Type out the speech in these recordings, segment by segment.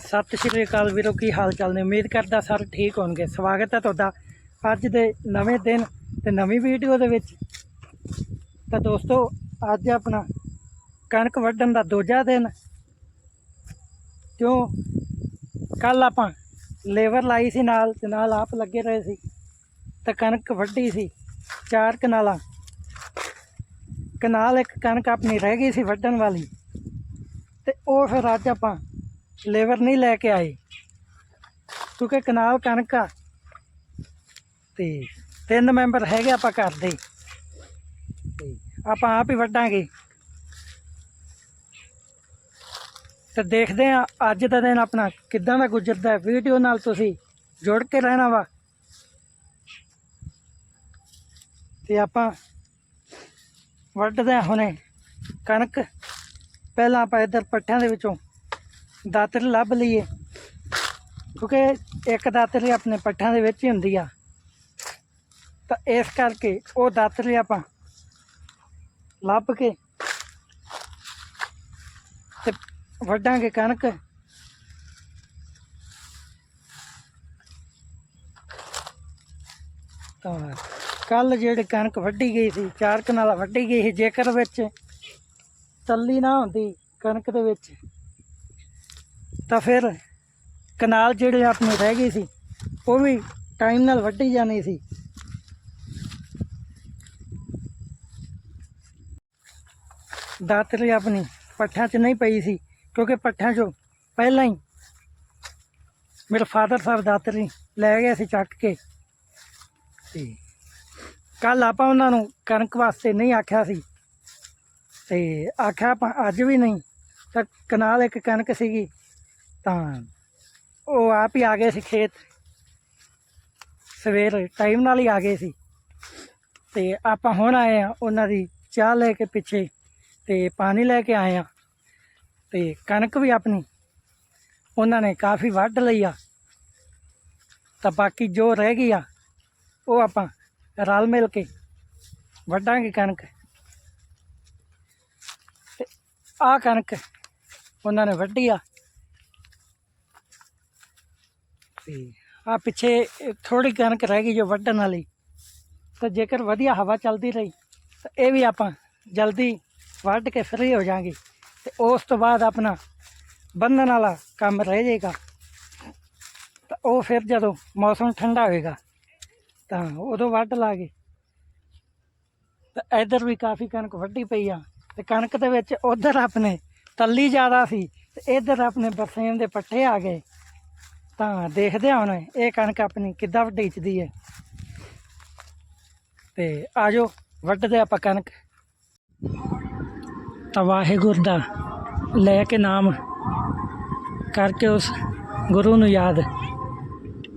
ਸਤਿ ਸ਼੍ਰੀ ਅਕਾਲ ਵੀਰੋ, ਕੀ ਹਾਲ ਚਾਲ ਨੇ? ਉਮੀਦ ਕਰਦਾ ਸਰ ਠੀਕ ਹੋਣਗੇ। ਸਵਾਗਤ ਹੈ ਤੁਹਾਡਾ ਅੱਜ ਦੇ ਨਵੇਂ ਦਿਨ ਤੇ ਨਵੀਂ ਵੀਡੀਓ ਦੇ ਵਿੱਚ। ਤਾਂ ਦੋਸਤੋ, ਅੱਜ ਆਪਣਾ ਕਣਕ ਵੱਢਣ ਦਾ ਦੂਜਾ ਦਿਨ। ਕਿਉਂ? ਕੱਲ ਆਪਾਂ ਲੇਬਰ ਲਾਈ ਸੀ ਨਾਲ ਤੇ ਨਾਲ ਆਪ ਲੱਗੇ ਰਹੇ ਸੀ। ਤਾਂ ਕਣਕ ਵੱਢੀ ਸੀ, ਚਾਰ ਕਨਾਲਾਂ। ਕਨਾਲ ਇੱਕ ਕਣਕ ਆਪਣੀ ਰਹਿ ਗਈ ਸੀ ਵੱਢਣ ਵਾਲੀ। ਤੇ ਉਹ ਫਿਰ ਅੱਜ ਆਪਾਂ ਲੇਬਰ ਨਹੀਂ ਲੈ ਕੇ ਆਏ। ਕਿਉਂਕਿ ਕਨਾਲ ਕਣਕ ਆ? ਤੇ ਤਿੰਨ ਮੈਂਬਰ ਹੈਗੇ ਆਪਾਂ ਘਰ ਦੇ। ਤੇ ਆਪਾਂ ਆਪ ਹੀ ਵੱਢਾਂਗੇ। ਤੇ ਦੇਖਦੇ ਆ ਅੱਜ ਦਾ ਦਿਨ ਆਪਣਾ ਕਿੱਦਾਂ ਦਾ ਗੁਜ਼ਰਦਾ ਹੈ। ਵੀਡੀਓ ਨਾਲ ਤੁਸੀਂ ਜੁੜ ਕੇ ਰਹਿਣਾ ਵਾ। ਤੇ ਆਪਾਂ ਵੱਢਦੇ ਹਾਂ ਹੁਣੇ ਕਣਕ। ਪਹਿਲਾਂ ਆਪਾਂ ਇੱਧਰ ਪੱਠਿਆਂ ਦੇ ਵਿੱਚੋਂ ਦਾਤਰੀ ਲੱਭ ਲਈਏ। ਕਿਉਂਕਿ ਇੱਕ ਦਾਤਰੀ ਆਪਣੇ ਪੱਠਾਂ ਦੇ ਵਿੱਚ ਹੀ ਹੁੰਦੀ ਆ। ਤਾਂ ਇਸ ਕਰਕੇ ਉਹ ਦਾਤਰੀ ਆਪਾਂ ਲੱਭ ਕੇ ਤੇ ਵੱਢਾਂਗੇ ਕਣਕ। ਤਾਂ ਕੱਲ ਜਿਹੜੀ ਕਣਕ ਵੱਢੀ ਗਈ ਸੀ, ਚਾਰ ਕਨਾਲਾ ਵੱਢੀ ਗਈ ਸੀ, ਜੇਕਰ ਵਿੱਚ ਤੱਲੀ ਨਾ ਹੁੰਦੀ ਕਣਕ ਦੇ ਵਿੱਚ। ਤਾਂ ਫਿਰ ਕਨਾਲ ਜਿਹੜੇ ਆਪਣੇ ਰਹਿ ਗਏ ਸੀ, ਉਹ ਵੀ ਟਾਈਮ ਨਾਲ ਵੱਢੀ ਜਾਣੀ ਸੀ। ਦਾਤਰੀ ਆਪਣੀ ਪੱਠਿਆਂ 'ਚ ਨਹੀਂ ਪਈ ਸੀ, ਕਿਉਂਕਿ ਪੱਠਿਆਂ 'ਚੋਂ ਪਹਿਲਾਂ ਹੀ ਮੇਰੇ ਫਾਦਰ ਸਾਹਿਬ ਦਾਤਰੀ ਲੈ ਗਏ ਸੀ ਚੱਕ ਕੇ। ਤੇ ਕੱਲ ਆਪਾਂ ਉਹਨਾਂ ਨੂੰ ਕਣਕ ਵਾਸਤੇ ਨਹੀਂ ਆਖਿਆ ਸੀ। ਤੇ ਆਖਿਆ ਆਪਾਂ ਅੱਜ ਵੀ ਨਹੀਂ, ਤਾਂ ਕਨਾਲ ਇੱਕ ਕਣਕ ਸੀਗੀ ਤਾਂ ਉਹ ਆਪ ਹੀ ਆ ਗਏ ਸੀ ਖੇਤ। ਸਵੇਰ ਟਾਈਮ ਨਾਲ ਹੀ ਆ ਗਏ ਸੀ। ਤੇ ਆਪਾਂ ਹੁਣ ਆਏ ਆ ਉਹਨਾਂ ਦੀ ਚਾਹ ਲੈ ਕੇ ਪਿੱਛੇ ਤੇ ਪਾਣੀ ਲੈ ਕੇ ਆਏ ਆ ਤੇ ਕਣਕ ਵੀ ਆਪਣੀ ਉਹਨਾਂ ਨੇ ਕਾਫੀ ਵੱਢ ਲਈ ਆ। ਤਾਂ ਬਾਕੀ ਜੋ ਰਹਿ ਗਈ ਆ, ਉਹ ਆਪਾਂ ਰਲ ਮਿਲ ਕੇ ਵੱਢਾਂਗੇ ਕਣਕ। ਤੇ ਆਹ ਕਣਕ ਉਹਨਾਂ ਨੇ ਵੱਢੀ ਆ। ਤੇ ਆ ਪਿੱਛੇ ਥੋੜੀ ਕਣਕ ਰਹਿ ਗਈ ਜੋ ਵੱਢਣ ਵਾਲੀ। ਤਾਂ ਜੇਕਰ ਵਧੀਆ ਹਵਾ ਚੱਲਦੀ ਰਹੀ, ਤਾਂ ਇਹ ਵੀ ਆਪਾਂ ਜਲਦੀ ਵੱਢ ਕੇ ਫਰੀ ਹੋ ਜਾਾਂਗੇ। ਤੇ ਉਸ ਤੋਂ ਬਾਅਦ ਆਪਣਾ ਬੰਨਣ ਵਾਲਾ ਕੰਮ ਰਹਿ ਜਾਏਗਾ। ਤਾਂ ਉਹ ਫਿਰ ਜਦੋਂ ਮੌਸਮ ਠੰਡਾ ਹੋਏਗਾ, ਤਾਂ ਉਦੋਂ ਵੱਢ ਲਾਗੇ। ਤਾਂ ਇੱਧਰ ਵੀ ਕਾਫੀ ਕਣਕ ਵੱਢੀ ਪਈ ਆ, ਤੇ ਕਣਕ ਦੇ ਵਿੱਚ ਉਧਰ ਆਪਣੇ ਤੱਲੀ ਜ਼ਿਆਦਾ ਸੀ, ਤੇ ਇੱਧਰ ਆਪਣੇ ਬਰਸੇਨ ਦੇ ਪੱਠੇ ਆ ਗਏ। ਤਾਂ ਦੇਖਦੇ ਹਾਂ ਹੁਣ ਇਹ ਕਣਕ ਆਪਣੀ ਕਿੱਦਾਂ ਵਢੀਚਦੀ ਹੈ। ਤੇ ਆਜੋ, ਵੱਢਦੇ ਆਪਾਂ ਕਣਕ। ਤਾਂ ਵਾਹਿਗੁਰੂ ਦਾ ਲੈ ਕੇ ਨਾਮ ਕਰਕੇ ਉਸ ਗੁਰੂ ਨੂੰ ਯਾਦ।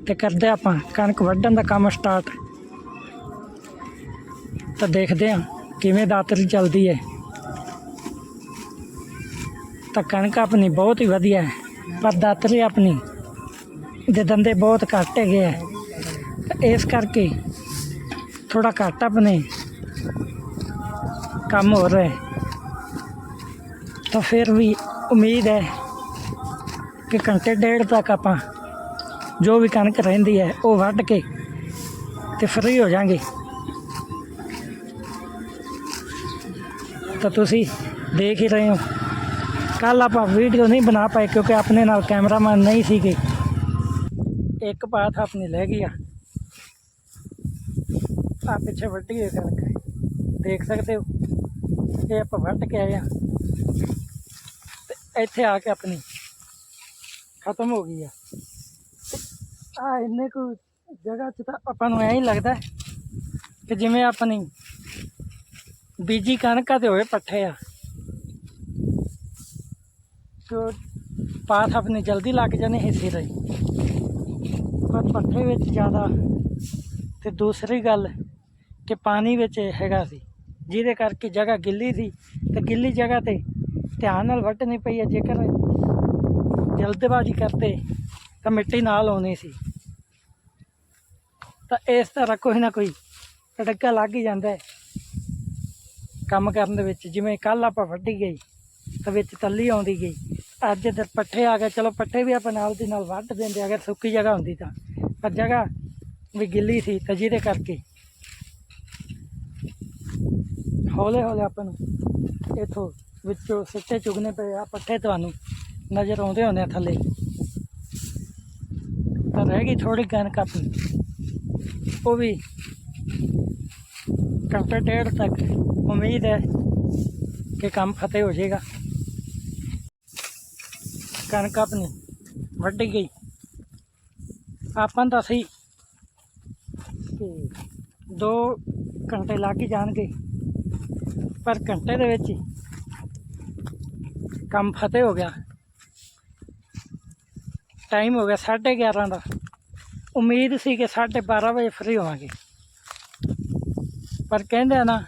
ਤੇ ਕਰਦੇ ਆਪਾਂ ਕਣਕ ਵੱਢਣ ਦਾ ਕੰਮ ਸਟਾਰਟ ਤਾਂ ਦੇਖਦੇ ਹਾਂ ਕਿਵੇਂ ਦਾਤਰੀ ਚੱਲਦੀ ਹੈ। ਤਾਂ ਕਣਕ ਆਪਣੀ ਬਹੁਤ ਹੀ ਵਧੀਆ ਹੈ, ਪਰ ਦਾਤਰੀ ਆਪਣੀ ਦੇ ਦੰਦੇ ਬਹੁਤ ਘੱਟ ਹੈਗੇ ਆ। ਇਸ ਕਰਕੇ ਥੋੜਾ ਘੱਟ ਆਪਣੇ ਕੰਮ ਹੋ ਰਿਹਾ ਤਾਂ ਫਿਰ ਵੀ ਉਮੀਦ ਹੈ ਕਿ ਘੰਟੇ ਡੇਢ ਤੱਕ ਆਪਾਂ ਜੋ ਵੀ ਕਣਕ ਰਹਿੰਦੀ ਹੈ ਉਹ ਵੱਢ ਕੇ ਤੇ ਫਰੀ ਹੋ ਜਾਾਂਗੇ ਤਾਂ ਤੁਸੀਂ ਦੇਖ ਹੀ ਰਹੇ ਹੋ। ਕੱਲ ਆਪਾਂ ਵੀਡੀਓ ਨਹੀਂ ਬਣਾ ਪਾਏ ਕਿਉਂਕਿ ਆਪਣੇ ਨਾਲ ਕੈਮਰਾਮੈਨ ਨਹੀਂ ਸੀਗੇ। ਇੱਕ ਬਾਤ ਆਪਣੀ ਲੈ ਗਈ ਆ। ਆ ਪਿੱਛੇ ਵੱਢੀ ਹੋਈ ਕਣਕ ਦੇਖ ਸਕਦੇ ਹੋ? ਇਹ ਆਪਾਂ ਵੱਢ ਕੇ ਆਏ ਆ। ਤੇ ਇੱਥੇ ਆ ਕੇ ਆਪਣੀ ਖਤਮ ਹੋ ਗਈ ਆ। ਆ ਇੰਨੇ ਕੁ ਜਗ੍ਹਾ 'ਚ ਤਾਂ ਆਪਾਂ ਨੂੰ ਐਂ ਹੀ ਲੱਗਦਾ ਕਿ ਜਿਵੇਂ ਆਪਣੀ ਬੀਜੀ ਕਣਕਾਂ ਤੇ ਹੋਏ ਪੱਠੇ ਆ। ਜੋ ਪਾਥ ਆਪਣੀ ਜਲਦੀ ਲੱਗ ਜਾਣੇ ਹਿੱਸੇ ਦੇ ਪਰ ਪੱਠੇ ਵਿੱਚ ਜ਼ਿਆਦਾ ਤੇ ਦੂਸਰੀ ਗੱਲ ਕਿ ਪਾਣੀ ਵਿੱਚ ਹੈਗਾ ਸੀ, ਜਿਹਦੇ ਕਰਕੇ ਜਗ੍ਹਾ ਗਿੱਲੀ ਸੀ ਤੇ ਗਿੱਲੀ ਜਗ੍ਹਾ ਤੇ ਧਿਆਨ ਨਾਲ ਵੱਢਣੀ ਪਈ ਹੈ, ਜੇਕਰ ਜਲਦਬਾਜ਼ੀ ਕਰਤੇ ਤਾਂ ਮਿੱਟੀ ਨਾਲ ਆਉਣੀ ਸੀ। ਤਾਂ ਇਸ ਤਰ੍ਹਾਂ ਕੋਈ ਨਾ ਕੋਈ ਤੜਕਾ ਲੱਗ ਹੀ ਜਾਂਦਾ ਹੈ ਕੰਮ ਕਰਨ ਦੇ ਵਿੱਚ, ਜਿਵੇਂ ਕੱਲ ਆਪਾਂ ਵੱਢੀ ਗਈ ਤਾਂ ਵਿੱਚ ਤੱਲੀ ਆਉਂਦੀ ਗਈ। ਅੱਜ ਤੇ ਪੱਠੇ ਆ ਗਏ, ਚਲੋ ਪੱਠੇ ਵੀ ਆਪਾਂ ਨਾਲ ਦੀ ਨਾਲ ਵੱਢ ਦਿੰਦੇ ਅਗਰ ਸੁੱਕੀ ਜਗ੍ਹਾ ਹੁੰਦੀ ਤਾਂ। ਪਰ ਜਗ੍ਹਾ ਵੀ ਗਿੱਲੀ ਸੀ ਤਾਂ ਜਿਹਦੇ ਕਰਕੇ। ਹੌਲੇ ਹੌਲੇ ਆਪਾਂ ਨੂੰ ਇਥੋਂ ਵਿੱਚੋਂ ਸਿੱਟੇ ਚੁਗਨੇ ਪਏ ਆ ਪੱਠੇ ਤੁਹਾਨੂੰ ਨਜ਼ਰ ਆਉਂਦੇ ਹੁੰਦੇ ਆ ਥੱਲੇ। ਤਾਂ ਰਹਿ ਗਈ ਥੋੜੀ ਕਣਕ ਆਪਣੀ। ਉਹ ਵੀ ਘੰਟੇ ਡੇਢ ਤੱਕ ਉਮੀਦ ਹੈ ਕਿ ਕੰਮ ਫਤਿਹ ਹੋ ਜਾਏਗਾ। ਕਣਕ ਆਪਣੀ ਵੱਢ ਗਈ। ਆਪਾਂ ਤਾਂ ਸਹੀ। ਕਿ ਦੋ ਘੰਟੇ ਲੱਗ ਜਾਣਗੇ। ਪਰ ਘੰਟੇ ਦੇ ਵਿੱਚ ਕੰਮ ਫਤਿਹ ਹੋ ਗਿਆ। ਟਾਈਮ ਹੋ ਗਿਆ 11:30 ਦਾ। ਉਮੀਦ ਸੀ ਕਿ 12:30 ਵਜੇ ਫ੍ਰੀ ਹੋਵਾਂਗੇ। ਪਰ ਕਹਿੰਦੇ ਆ ਨਾ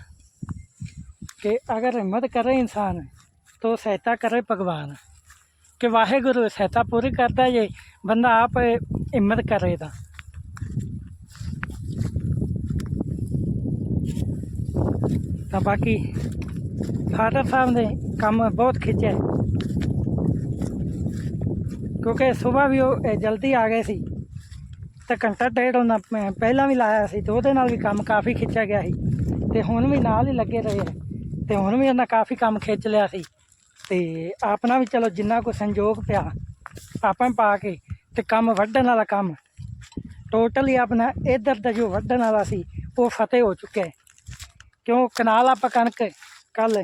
ਕਿ ਅਗਰ ਹਿੰਮਤ ਕਰੇ ਇਨਸਾਨ, ਤੋ ਸਹਾਇਤਾ ਕਰੇ ਭਗਵਾਨ। ਕਿ ਵਾਹਿਗੁਰੂ ਸਹਾਇਤਾ ਪੂਰੀ ਕਰਦਾ ਜੇ ਬੰਦਾ ਆਪ ਹਿੰਮਤ ਕਰੇ ਤਾਂ। ਤਾਂ ਬਾਕੀ ਫਾਦਰ ਸਾਹਿਬ ਨੇ ਕੰਮ ਬਹੁਤ ਖਿੱਚਿਆ ਕਿਉਂਕਿ ਸਵੇਰ ਵੀ ਉਹ ਅਹ, ਜਲਦੀ ਆ ਗਏ ਸੀ। ਤਾਂ ਘੰਟਾ ਡੇਢ ਉਹਨਾਂ ਪ- ਪਹਿਲਾਂ ਵੀ ਲਾਇਆ ਸੀ ਤੇ ਉਹਦੇ ਨਾਲ ਵੀ ਕੰਮ ਕਾਫੀ ਖਿੱਚਿਆ ਗਿਆ ਸੀ। ਤੇ ਹੁਣ ਵੀ ਨਾਲ ਹੀ ਲੱਗੇ ਰਹੇ ਆ ਤੇ ਹੁਣ ਵੀ ਉਹਨਾਂ ਕਾਫੀ ਕੰਮ ਖਿੱਚ ਲਿਆ ਸੀ। ਤੇ ਆਪਣਾ ਵੀ ਚਲੋ ਜਿੰਨਾ ਕੋ ਸੰਜੋਗ ਪਿਆ, ਆਪਾਂ ਪਾ ਕੇ ਤੇ ਕੰਮ ਵੱਢਣ ਵਾਲਾ ਕੰਮ। ਟੋਟਲੀ ਆਪਣਾ ਇਧਰ ਦਾ ਜੋ ਵੱਢਣ ਵਾਲਾ ਸੀ, ਉਹ ਫਤਿਹ ਹੋ ਚੁੱਕਿਆ ਹੈ। ਕਿਉਂ? ਕਨਾਲ ਆਪਾਂ ਕਣਕ ਕੱਲ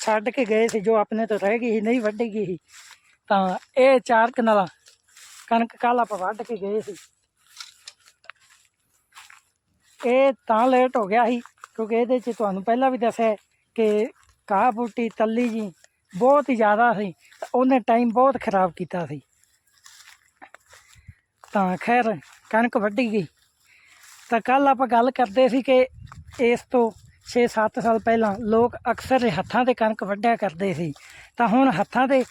ਛੱਡ ਕੇ ਗਏ ਸੀ, ਜੋ ਆਪਣੇ ਤੋਂ ਰਹਿ ਗਈ ਸੀ, ਨਹੀਂ ਵੱਢੀ ਗਈ ਸੀ, ਤਾਂ ਇਹ ਚਾਰ ਕਨਾਲਾਂ ਕਣਕ ਕੱਲ ਆਪਾਂ ਵੱਢ ਕੇ ਗਏ ਸੀ। ਇਹ ਤਾਂ ਲੇਟ ਹੋ ਗਿਆ ਸੀ, ਕਿਉਂਕਿ ਇਹਦੇ 'ਚ ਤੁਹਾਨੂੰ ਪਹਿਲਾਂ ਵੀ ਦੱਸਿਆ ਕਿ ਕਾਹ ਬੂਟੀ ਤੱਲੀ ਜੀ ਬਹੁਤ ਹੀ ਜ਼ਿਆਦਾ ਸੀ। ਤਾਂ ਉਹਨੇ ਟਾਈਮ ਬਹੁਤ ਖਰਾਬ ਕੀਤਾ ਸੀ। ਤਾਂ ਖੈਰ, ਕਣਕ ਵੱਢੀ ਗਈ। ਤਾਂ ਕੱਲ ਆਪਾਂ ਗੱਲ ਕਰਦੇ ਸੀ ਕਿ ਇਸ ਤੋਂ 6-7 ਸਾਲ ਪਹਿਲਾਂ ਲੋਕ ਅਕਸਰ ਹੱਥਾਂ ਤੇ ਕਣਕ ਵੱਢਿਆ ਕਰਦੇ ਸੀ। ਤਾਂ ਹੁਣ ਹੱਥਾਂ ਤੇ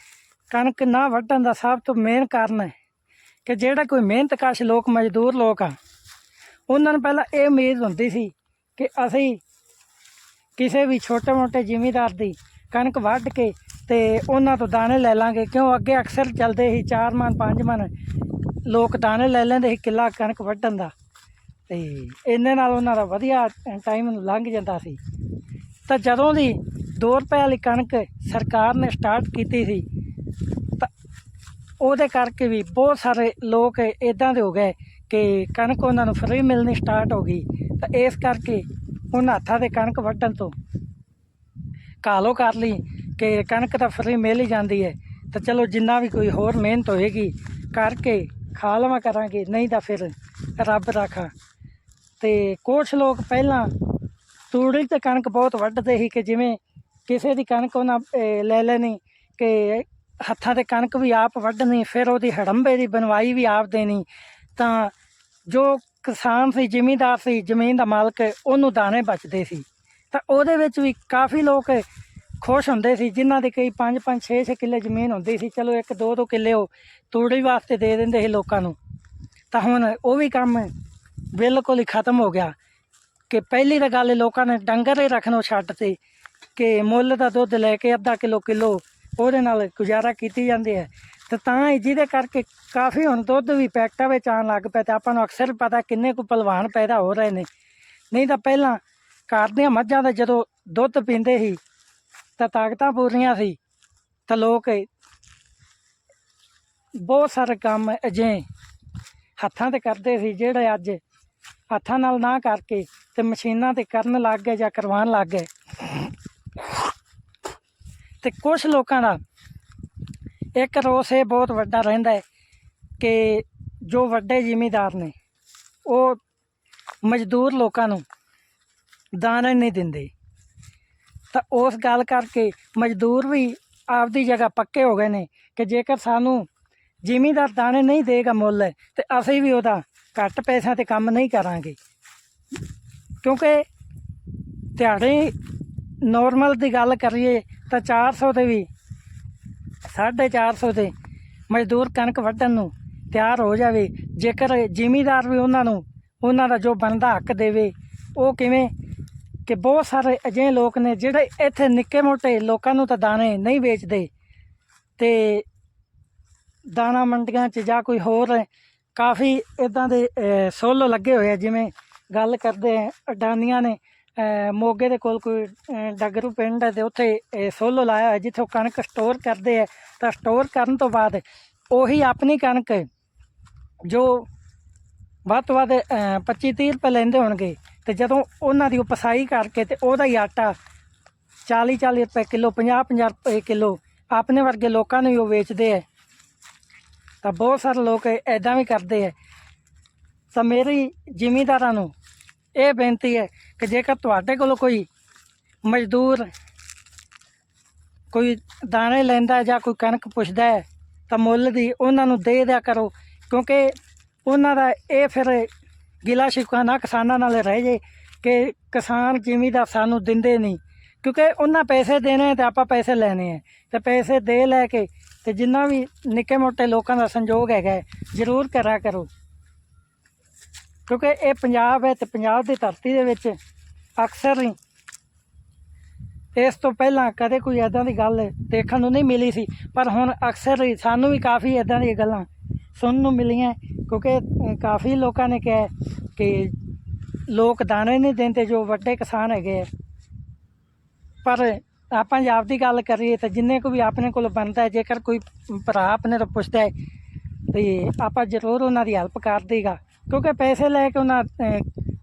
ਕਣਕ ਨਾ ਵੱਢਣ ਦਾ ਸਭ ਤੋਂ ਮੇਨ ਕਾਰਨ ਹੈ ਕਿ ਜਿਹੜਾ ਕੋਈ ਮਿਹਨਤਕਸ਼ ਲੋਕ, ਮਜ਼ਦੂਰ ਲੋਕ ਆ, ਉਹਨਾਂ ਨੂੰ ਪਹਿਲਾਂ ਇਹ ਉਮੀਦ ਹੁੰਦੀ ਸੀ ਕਿ ਅਸੀਂ ਕਿਸੇ ਵੀ ਛੋਟੇ-ਮੋਟੇ ਜ਼ਿਮੀਂਦਾਰ ਦੀ ਕਣਕ ਵੱਢ ਕੇ ਤੇ ਉਹਨਾਂ ਤੋਂ ਦਾਣੇ ਲੈ ਲਾਂਗੇ, ਕਿਉਂ ਅੱਗੇ ਅਕਸਰ ਚੱਲਦੇ ਸੀ 4 ਮਨ 5 ਮਨ ਲੋਕ ਦਾਣੇ ਲੈ ਲੈਂਦੇ ਸੀ ਕਿੱਲਾ ਕਣਕ ਵੱਢਣ ਦਾ। ਤੇ ਇੰਨੇ ਨਾਲ ਉਹਨਾਂ ਦਾ ਵਧੀਆ ਟਾਈਮ ਲੰਘ ਜਾਂਦਾ ਸੀ। ਤਾਂ ਜਦੋਂ ਦੀ 2 ਰੁਪਏ ਵਾਲੀ ਕਣਕ ਸਰਕਾਰ ਨੇ ਸਟਾਰਟ ਕੀਤੀ ਸੀ, ਤਾਂ ਉਹਦੇ ਕਰਕੇ ਵੀ ਬਹੁਤ ਸਾਰੇ ਲੋਕ ਇਦਾਂ ਦੇ ਹੋ ਗਏ ਕਿ ਕਣਕ ਉਹਨਾਂ ਨੂੰ ਫਰੀ ਮਿਲਣੀ ਸਟਾਰਟ ਹੋ ਗਈ। ਤਾਂ ਇਸ ਕਰਕੇ ਉਹਨਾਂ ਹੱਥਾਂ ਦੇ ਕਣਕ ਵੱਢਣ ਤੋਂ ਕਾਲੋ ਕਰ ਲਈ? ਕਿ ਕਣਕ ਤਾਂ ਫਰੀ ਮਿਲ ਹੀ ਜਾਂਦੀ ਹੈ, ਤਾਂ ਚਲੋ ਜਿੰਨਾ ਵੀ ਕੋਈ ਹੋਰ ਮਿਹਨਤ ਹੋਏਗੀ, ਕਰਕੇ ਖਾ ਲਵਾਂ ਕਰਾਂਗੇ, ਨਹੀਂ ਤਾਂ ਫਿਰ ਰੱਬ ਰਾਖਾ। ਤੇ ਕੁਛ ਲੋਕ ਪਹਿਲਾਂ ਤੂੜੀ ਤੇ ਕਣਕ ਬਹੁਤ ਵੱਢਦੇ ਸੀ ਕਿ ਜਿਵੇਂ ਕਿਸੇ ਦੀ ਕਣਕ ਉਹਨਾਂ ਲੈ ਲੈਣੀ ਕਿ ਹੱਥਾਂ ਤੇ ਕਣਕ ਵੀ ਆਪ ਵੱਢਣੀ, ਫਿਰ ਉਹਦੀ ਹੜੰਬੇ ਦੀ ਬਣਵਾਈ ਵੀ ਆਪ ਦੇਣੀ, ਤਾਂ ਜੋ ਕਿਸਾਨ ਸੀ, ਜ਼ਿਮੀਂਦਾਰ ਸੀ, ਜ਼ਮੀਨ ਦਾ ਮਾਲਕ ਉਹਨੂੰ ਦਾਣੇ ਬਚਦੇ ਸੀ। ਤਾਂ ਉਹਦੇ ਵਿੱਚ ਵੀ ਕਾਫੀ ਲੋਕ ਖੁਸ਼ ਹੁੰਦੇ ਸੀ, ਜਿਨ੍ਹਾਂ ਦੇ ਕਈ 5 5 6 6 ਕਿੱਲੇ ਜ਼ਮੀਨ ਹੁੰਦੀ ਸੀ, ਚਲੋ ਇੱਕ, ਦੋ ਦੋ ਕਿੱਲੇ ਉਹ ਤੂੜੀ ਵਾਸਤੇ ਦੇ ਦਿੰਦੇ ਸੀ ਲੋਕਾਂ ਨੂੰ। ਤਾਂ ਹੁਣ ਉਹ ਵੀ ਕੰਮ ਬਿਲਕੁਲ ਹੀ ਖਤਮ ਹੋ ਗਿਆ। ਕਿ ਪਹਿਲੀ ਤਾਂ ਗੱਲ ਲੋਕਾਂ ਨੇ ਡੰਗਰ ਹੀ ਰੱਖਣੋਂ ਛੱਡ ਤੇ ਕਿ ਮੁੱਲ ਦਾ ਦੁੱਧ ਲੈ ਕੇ ਅੱਧਾ ਕਿਲੋ ਕਿਲੋ ਉਹਦੇ ਨਾਲ ਗੁਜ਼ਾਰਾ ਕੀਤੀ ਜਾਂਦੀ ਹੈ। ਤੇ ਤਾਂ ਹੀ ਜਿਹਦੇ ਕਰਕੇ ਕਾਫੀ ਹੁਣ ਦੁੱਧ ਵੀ ਪੈਕਟਾਂ ਵਿੱਚ ਆਉਣ ਲੱਗ ਪਿਆ ਤੇ ਆਪਾਂ ਨੂੰ ਅਕਸਰ ਪਤਾ ਕਿੰਨੇ ਕੁ ਪਹਿਲਵਾਨ ਪੈਦਾ ਹੋ ਰਹੇ ਨੇ। ਨਹੀਂ ਤਾਂ ਪਹਿਲਾਂ ਘਰ ਦੀਆਂ ਮੱਝਾਂ ਦਾ ਜਦੋਂ ਦੁੱਧ ਪੀਂਦੇ ਸੀ ਤਾਂ ਤਾਕਤਾਂ ਪੂਰੀਆਂ ਸੀ, ਤਾਂ ਲੋਕ ਬਹੁਤ ਸਾਰੇ ਕੰਮ ਅਜੇ ਹੱਥਾਂ ਤੇ ਕਰਦੇ ਸੀ, ਜਿਹੜੇ ਅੱਜ ਹੱਥਾਂ ਨਾਲ ਨਾ ਕਰਕੇ ਤੇ ਮਸ਼ੀਨਾਂ ਤੇ ਕਰਨ ਲੱਗ ਗਏ ਜਾਂ ਕਰਵਾਉਣ ਲੱਗ ਗਏ। ਤੇ ਕੁਝ ਲੋਕਾਂ ਦਾ ਇੱਕ ਰੋਸ ਇਹ ਬਹੁਤ ਵੱਡਾ ਰਹਿੰਦਾ ਹੈ ਕਿ ਜੋ ਵੱਡੇ ਜ਼ਿਮੀਦਾਰ ਨੇ, ਉਹ ਮਜ਼ਦੂਰ ਲੋਕਾਂ ਨੂੰ ਦਾਣੇ ਨਹੀਂ ਦਿੰਦੇ। ਤਾਂ ਉਸ ਗੱਲ ਕਰਕੇ ਮਜ਼ਦੂਰ ਵੀ ਆਪਦੀ ਜਗ੍ਹਾ ਪੱਕੇ ਹੋ ਗਏ ਨੇ ਕਿ ਜੇਕਰ ਸਾਨੂੰ ਜ਼ਿਮੀਂਦਾਰ ਦਾਣੇ ਨਹੀਂ ਦੇਗਾ ਮੁੱਲ, ਤੇ ਅਸੀਂ ਵੀ ਉਹਦਾ ਘੱਟ ਪੈਸਿਆਂ ਤੇ ਕੰਮ ਨਹੀਂ ਕਰਾਂਗੇ। ਕਿਉਂਕਿ ਦਿਹਾੜੀ ਨੋਰਮਲ ਦੀ ਗੱਲ ਕਰੀਏ ਤਾਂ 400 'ਤੇ ਵੀ 450 'ਤੇ ਮਜ਼ਦੂਰ ਕਣਕ ਵੱਢਣ ਨੂੰ ਤਿਆਰ ਹੋ ਜਾਵੇ, ਜੇਕਰ ਜ਼ਿਮੀਂਦਾਰ ਵੀ ਉਹਨਾਂ ਨੂੰ, ਉਹਨਾਂ ਦਾ ਜੋ ਬਣਦਾ ਹੱਕ ਦੇਵੇ, ਉਹ ਕਿਵੇਂ ਕਿ ਬਹੁਤ ਸਾਰੇ ਅਜਿਹੇ ਲੋਕ ਨੇ ਜਿਹੜੇ ਇੱਥੇ ਨਿੱਕੇ ਮੋਟੇ ਲੋਕਾਂ ਨੂੰ ਤਾਂ ਦਾਣੇ ਨਹੀਂ ਵੇਚਦੇ। ਤੇ ਦਾਣਾ ਮੰਡੀਆਂ 'ਚ ਜਾਂ ਕੋਈ ਹੋਰ ਕਾਫੀ ਇਦਾਂ ਦੇ ਸੋਲੋ ਲੱਗੇ ਹੋਏ ਆ ਜਿਵੇਂ ਗੱਲ ਕਰਦੇ ਅਡਾਨੀਆਂ ਨੇ ਮੋਗੇ ਦੇ ਕੋਲ ਕੋਈ ਅਹ, ਡਗਰੂ ਪਿੰਡ ਹੈ ਤੇ ਉੱਥੇ ਸੋਲੋ ਲਾਇਆ ਹੋਇਆ ਜਿੱਥੇ ਉਹ ਕਣਕ ਸਟੋਰ ਕਰਦੇ ਆ ਤਾਂ ਸਟੋਰ ਕਰਨ ਤੋਂ ਬਾਅਦ ਉਹੀ ਆਪਣੀ ਕਣਕ ਜੋ ਵੱਧ ਤੋਂ ਵੱਧ 25 30 ਰੁਪਏ ਲੈਂਦੇ ਹੋਣਗੇ। ਤੇ ਜਦੋਂ ਉਹਨਾਂ ਦੀ ਉਹ ਪਸਾਈ ਕਰਕੇ ਤੇ ਉਹਦਾ ਹੀ ਆਟਾ 40 40 ਰੁਪਏ ਕਿਲੋ 50 50 ਰੁਪਏ ਕਿਲੋ, ਆਪਣੇ ਵਰਗੇ ਲੋਕਾਂ ਨੂੰ ਵੀ ਉਹ ਵੇਚਦੇ ਹੈ ਤਾਂ ਬਹੁਤ ਸਾਰੇ ਲੋਕ ਐਦਾਂ ਵੀ ਕਰਦੇ ਹੈ ਤਾਂ ਮੇਰੀ ਜ਼ਿਮੀਂਦਾਰਾਂ ਨੂੰ ਇਹ ਬੇਨਤੀ ਹੈ ਕਿ ਜੇਕਰ ਤੁਹਾਡੇ ਕੋਲ ਕੋਈ ਮਜ਼ਦੂਰ ਕੋਈ ਦਾਣੇ ਲੈਂਦਾ ਜਾਂ ਕੋਈ ਕਣਕ ਪੁੱਛਦਾ ਹੈ, ਤਾਂ ਮੁੱਲ ਦੀ ਉਹਨਾਂ ਨੂੰ ਦੇ ਦਿਆ ਕਰੋ, ਕਿਉਂਕਿ ਉਹਨਾਂ ਦਾ ਇਹ ਫਿਰ ਗਿਲਾ ਸ਼ਿਕਵਾ ਨਾ ਕਿਸਾਨਾਂ ਨਾਲ ਰਹਿ ਜੇ ਕਿ ਕਿਸਾਨ ਜ਼ਿਮੀਂਦਾਰ ਸਾਨੂੰ ਦਿੰਦੇ ਨਹੀਂ। ਕਿਉਂਕਿ ਉਹਨਾਂ ਪੈਸੇ ਦੇਣੇ ਤੇ ਆਪਾਂ ਪੈਸੇ ਲੈਣੇ ਆ। ਤੇ ਪੈਸੇ ਦੇ ਲੈ ਕੇ ਤੇ ਜਿੰਨਾ ਵੀ ਨਿੱਕੇ ਮੋਟੇ ਲੋਕਾਂ ਦਾ ਸੰਯੋਗ ਹੈਗਾ, ਜ਼ਰੂਰ ਕਰਾ ਕਰੋ। ਕਿਉਂਕਿ ਇਹ ਪੰਜਾਬ ਹੈ ਤੇ ਪੰਜਾਬ ਦੀ ਧਰਤੀ ਦੇ ਵਿੱਚ ਅਕਸਰ ਹੀ ਇਸ ਤੋਂ ਪਹਿਲਾਂ ਕਦੇ ਕੋਈ ਐਦਾਂ ਦੀ ਗੱਲ ਦੇਖਣ ਨੂੰ ਨਹੀਂ ਮਿਲੀ ਸੀ, ਪਰ ਹੁਣ ਅਕਸਰ ਹੀ ਸਾਨੂੰ ਵੀ ਕਾਫੀ ਐਦਾਂ ਦੀਆਂ ਗੱਲਾਂ ਸੁਣਨ ਨੂੰ ਮਿਲੀਆਂ ਕਿਉਂਕਿ ਕਾਫੀ ਲੋਕਾਂ ਨੇ ਕਿਹਾ ਕਿ ਲੋਕ ਦਾਣੇ ਨਹੀਂ ਦਿੰਦੇ ਜੋ ਵੱਡੇ ਕਿਸਾਨ ਹੈਗੇ ਆ। ਪਰ ਆਪਾਂ ਜੇ ਆਪਦੀ ਗੱਲ ਕਰੀਏ ਤਾਂ ਜਿੰਨੇ ਕੋ ਵੀ ਆਪਣੇ ਕੋਲ ਬਣਦਾ ਜੇਕਰ ਕੋਈ ਭਰਾ ਆਪਣੇ ਤੋਂ ਪੁੱਛਦਾ ਹੈ ਤੇ ਆਪਾਂ ਜ਼ਰੂਰ ਉਹਨਾਂ ਦੀ ਹੈਲਪ ਕਰ ਦੇਗਾ ਕਿਉਂਕਿ ਪੈਸੇ ਲੈ ਕੇ ਉਹਨਾਂ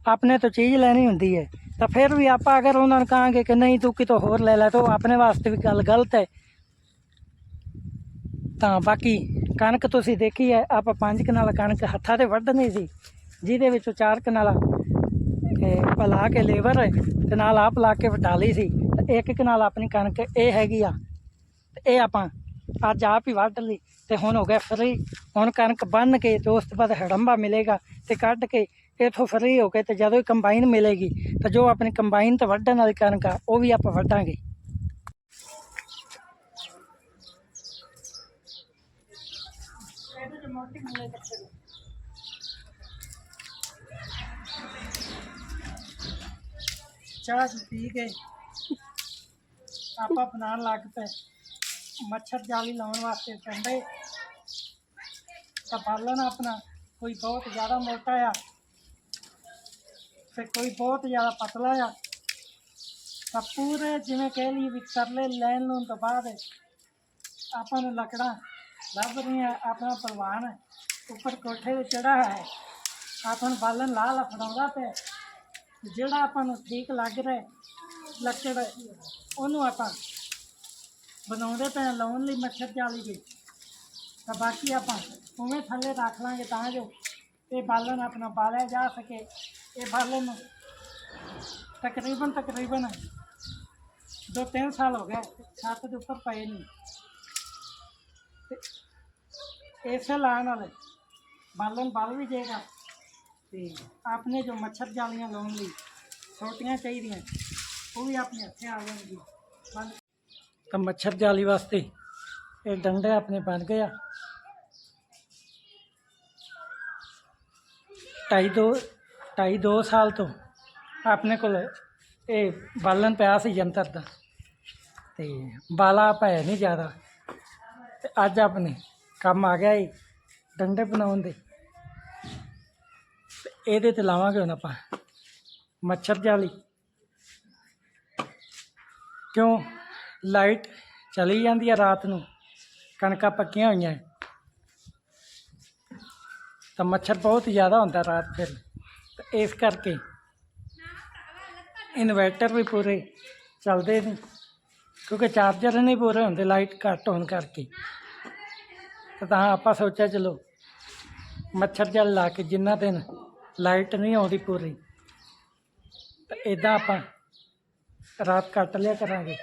ਆਪਣੇ ਤੋਂ ਚੀਜ਼ ਲੈਣੀ ਹੁੰਦੀ ਹੈ, ਤਾਂ ਫਿਰ ਵੀ ਆਪਾਂ ਅਗਰ ਉਹਨਾਂ ਨੂੰ ਕਹਾਂਗੇ ਕਿ ਨਹੀਂ ਤੂੰ ਕਿਤੋਂ ਹੋਰ ਲੈ ਲੈ, ਤਾਂ ਉਹ ਆਪਣੇ ਵਾਸਤੇ ਵੀ ਗੱਲ ਗਲਤ ਹੈ। ਤਾਂ ਬਾਕੀ ਕਣਕ ਤੁਸੀਂ ਦੇਖੀ ਹੈ, ਆਪਾਂ ਪੰਜ ਕਨਾਲ ਕਣਕ ਹੱਥਾਂ ਤੇ ਵੱਢਣੀ ਸੀ, ਜਿਹਦੇ ਵਿੱਚੋਂ ਚਾਰ ਕਨਾਲਾ ਇਹ ਲਾ ਕੇ ਲੇਬਰ, ਤੇ ਨਾਲ ਆਪ ਲਾ ਕੇ ਵਟਾ ਲਈ ਸੀ, ਤੇ ਇੱਕ ਕਨਾਲ ਆਪਣੀ ਕਣਕ ਇਹ ਹੈਗੀ ਆ, ਤੇ ਇਹ ਆਪਾਂ ਅੱਜ ਆਪ ਹੀ ਵੱਢ ਲਈ, ਤੇ ਹੁਣ ਹੋ ਗਿਆ ਫਰੀ ਹੁਣ ਕਣਕ ਬੰਨ ਕੇ ਤੇ ਉਸ ਤੋਂ ਬਾਅਦ ਹੜੰਬਾ ਮਿਲੇਗਾ, ਤੇ ਕੱਢ ਕੇ ਇਥੋਂ ਫਰੀ ਹੋ ਕੇ ਤੇ ਜਦੋਂ ਹੀ ਕੰਬਾਈਨ ਮਿਲੇਗੀ, ਤਾਂ ਜੋ ਆਪਣੀ ਕੰਬਾਈਨ ਤੇ ਵੱਢਣ ਵਾਲੀ ਕਣਕ ਆ, ਉਹ ਵੀ ਆਪਾਂ ਵੱਢਾਂਗੇ। ਚਾਹ ਚੂਹ ਪੀ ਕੇ ਆਪਾਂ ਬਣਾਉਣ ਲੱਗ ਪਏ ਮੱਛਰ ਜਾਲੀ ਲਾਉਣ ਵਾਸਤੇ ਕੰਡੇ ਤਾਂ ਬਾਲਣ ਆਪਣਾ ਕੋਈ ਬਹੁਤ ਜ਼ਿਆਦਾ ਮੋਟਾ ਆ ਤੇ ਕੋਈ ਬਹੁਤ ਜ਼ਿਆਦਾ ਪਤਲਾ ਆ ਤਾਂ ਪੂਰੇ ਜਿਵੇਂ ਕਹਿ ਲਈ ਵੀ ਤਰਲੇ ਲੈਣ ਨੂੰ ਤੋਂ ਬਾਅਦ ਆਪਾਂ ਨੂੰ ਲੱਕੜਾਂ ਲੱਭ ਰਹੀਆਂ, ਆਪਣਾ ਪਹਿਲਵਾਨ ਉੱਪਰ ਕੋਠੇ ਤੇ ਹੈ। ਆਪਾਂ ਨੂੰ ਬਾਲਣ ਲਾ ਲਾ ਪਿਆ ਜਿਹੜਾ ਆਪਾਂ ਨੂੰ ਠੀਕ ਲੱਗ ਰਿਹਾ ਲੱਕੜ ਉਹਨੂੰ ਆਪਾਂ ਬਣਾਉਂਦੇ ਪਏ ਲਾਉਣ ਲਈ ਮੱਛਰ ਜਾਲੀ ਦੀ ਤਾਂ ਬਾਕੀ ਆਪਾਂ ਉਵੇਂ ਥੱਲੇ ਰੱਖ ਲਾਂਗੇ ਤਾਂ ਜੋ ਇਹ ਬਾਲਣ ਆਪਣਾ ਬਾਲਿਆ ਜਾ ਸਕੇ। ਇਹ ਬਾਲਣ ਤਕਰੀਬਨ ਤਕਰੀਬਨ ਦੋ ਤਿੰਨ ਸਾਲ ਹੋ ਗਏ, ਛੱਤ ਦੇ ਉੱਪਰ ਪਏ ਨਹੀਂ ਤੇ ਇਸੇ ਲਾਣ ਵਾਲੇ ਬਾਲਣ ਬਲ ਵੀ ਜਾਏਗਾ ਤੇ ਆਪਣੇ ਜੋ ਮੱਛਰ ਜਾਲੀਆਂ ਲਾਉਣ ਲਈ ਛੋਟੀਆਂ ਚਾਹੀਦੀਆਂ ਉਹ ਵੀ ਆਪਣੇ ਹੱਥੇ ਆ ਜਾਣਗੀਆਂ ਬੰਦ ਤਾਂ ਮੱਛਰ ਜਾਲੀ ਵਾਸਤੇ ਇਹ ਡੰਡੇ ਆਪਣੇ ਬਣ ਗਏ ਆ ਢਾਈ ਦੋ ਢਾਈ ਦੋ ਸਾਲ ਤੋਂ ਆਪਣੇ ਕੋਲ ਇਹ ਬਾਲਣ ਪਿਆ ਸੀ ਜੰਤਰ ਦਾ ਤੇ ਬਾਲਾ ਪੈ ਨਹੀਂ ਜ਼ਿਆਦਾ ਤੇ ਅੱਜ ਆਪਣੇ ਕੰਮ ਆ ਗਿਆ ਏ, ਡੰਡੇ ਬਣਾਉਣ ਦੇ। ਤੇ ਇਹਦੇ ਤੇ ਲਾਵਾਂਗੇ ਹੁਣ ਆਪਾਂ ਮੱਛਰ ਜਾਲੀ। ਕਿਉਂ? ਲਾਈਟ ਚਲੀ ਜਾਂਦੀ ਹੈ ਰਾਤ ਨੂੰ, ਕਣਕਾਂ ਪੱਕੀਆਂ ਹੋਈਆਂ ਤਾਂ ਮੱਛਰ ਬਹੁਤ ਜ਼ਿਆਦਾ ਹੁੰਦਾ ਰਾਤ ਫਿਰ। ਤੇ ਇਸ ਕਰਕੇ ਇਨਵਰਟਰ ਵੀ ਪੂਰੇ ਚੱਲਦੇ ਨਹੀਂ ਕਿਉਂਕਿ ਚਾਰਜਰ ਨਹੀਂ ਪੂਰੇ ਹੁੰਦੇ, ਲਾਈਟ ਘੱਟ ਹੋਣ ਕਰਕੇ। ਤਾਂ ਤਾਂ ਆਪਾਂ ਸੋਚਿਆ, ਚਲੋ, ਮੱਛਰ ਜਲ ਲਾ ਕੇ ਜਿੰਨਾ ਦਿਨ ਲਾਈਟ ਨਹੀਂ ਆਉਂਦੀ ਪੂਰੀ, ਤਾਂ ਇਦਾਂ ਆਪਾਂ ਰਾਤ ਕੱਟ ਲਿਆ ਕਰਾਂਗੇ।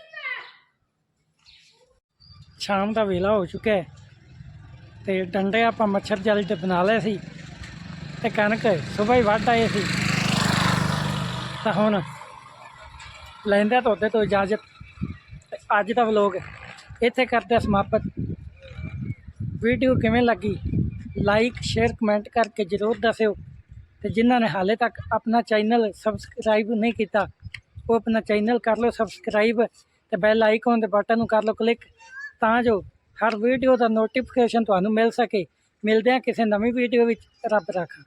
ਸ਼ਾਮ ਦਾ ਵੇਲਾ ਹੋ ਚੁੱਕਿਆ ਹੈ, ਤੇ ਡੰਡੇ ਆਪਾਂ ਮੱਛਰ ਜਾਲੀ ਤੇ ਬਣਾ ਲਏ ਸੀ, ਤੇ ਕਣਕ ਸਵੇਰ ਹੀ ਵੱਢ ਆਏ ਸੀ। ਤਾਂ ਹੁਣ ਲੈਂਦੇ ਤੁਹਾਡੇ ਤੋਂ ਇਜਾਜ਼ਤ ਅੱਜ ਦਾ ਵਲੋਗ ਇੱਥੇ ਕਰਦੇ ਸਮਾਪਤ। ਵੀਡੀਓ ਕਿਵੇਂ ਲੱਗੀ? ਲਾਈਕ ਸ਼ੇਅਰ ਕਮੈਂਟ ਕਰਕੇ ਜ਼ਰੂਰ ਦੱਸਿਓ। ਤੇ ਜਿਨ੍ਹਾਂ ਨੇ ਹਾਲੇ ਤੱਕ ਆਪਣਾ ਚੈਨਲ ਸਬਸਕ੍ਰਾਈਬ ਨਹੀਂ ਕੀਤਾ, ਉਹ ਆਪਣਾ ਚੈਨਲ ਕਰ ਲਓ ਸਬਸਕ੍ਰਾਈਬ ਤੇ ਬੈਲ ਆਈਕਨ ਦੇ ਬਟਨ ਨੂੰ ਕਰ ਲਓ ਕਲਿੱਕ ਤਾਂ ਜੋ ਹਰ ਵੀਡੀਓ ਦਾ ਨੋਟੀਫਿਕੇਸ਼ਨ ਤੁਹਾਨੂੰ ਮਿਲ ਸਕੇ। ਮਿਲਦੇ ਹਾਂ ਕਿਸੇ ਨਵੀਂ ਵੀਡੀਓ ਵਿੱਚ। ਰੱਬ ਰਾਖਾ।